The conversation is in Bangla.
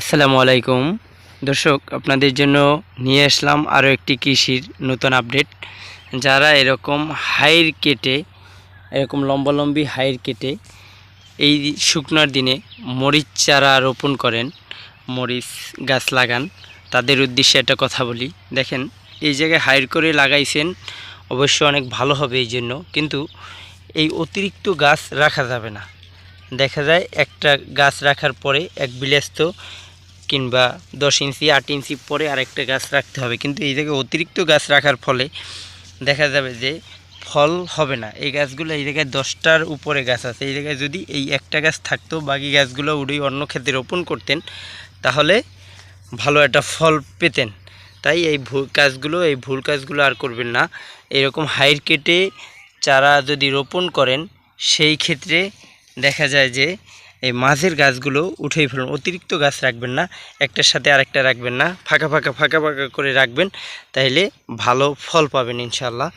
আসসালামু আলাইকুম। দর্শক, আপনাদের জন্য নিয়ে আসলাম আরও একটি কৃষির নতুন আপডেট। যারা এরকম হাইর কেটে, এরকম লম্বালম্বি হাইর কেটে এই শুকনার দিনে মরিচ চারা রোপণ করেন, মরিচ গাছ লাগান, তাদের উদ্দেশ্যে একটা কথা বলি। দেখেন, এই জায়গায় হাইর করে লাগাইছেন, অবশ্য অনেক ভালো হবে এই জন্য, কিন্তু এই অতিরিক্ত গাছ রাখা যাবে না। দেখা যায় একটা গাছ রাখার পরে এক বিলাস্ত কিংবা দশ ইঞ্চি, আট ইঞ্চি পরে আরেকটা গাছ রাখতে হবে। কিন্তু এই জায়গায় অতিরিক্ত গাছ রাখার ফলে দেখা যাবে যে ফল হবে না। এই গাছগুলো এই জায়গায় দশটার উপরে গাছ আছে। এই জায়গায় যদি এই একটা গাছ থাকতো, বাকি গাছগুলো উড়েই অন্য ক্ষেত্রে রোপণ করতেন, তাহলে ভালো একটা ফল পেতেন। তাই এই ভুল কাজগুলো এই ভুল কাজগুলো আর করবেন না। এরকম হাইর কেটে চারা যদি রোপণ করেন, সেই ক্ষেত্রে দেখা যায় যে এই মাঝের গাছগুলো উঠেই ফেলুন। অতিরিক্ত গাছ রাখবেন না, একটার সাথে আরেকটা রাখবেন না। ফাঁকা ফাঁকা ফাঁকা ফাঁকা করে রাখবেন, তাইলে ভালো ফল পাবেন ইনশাল্লাহ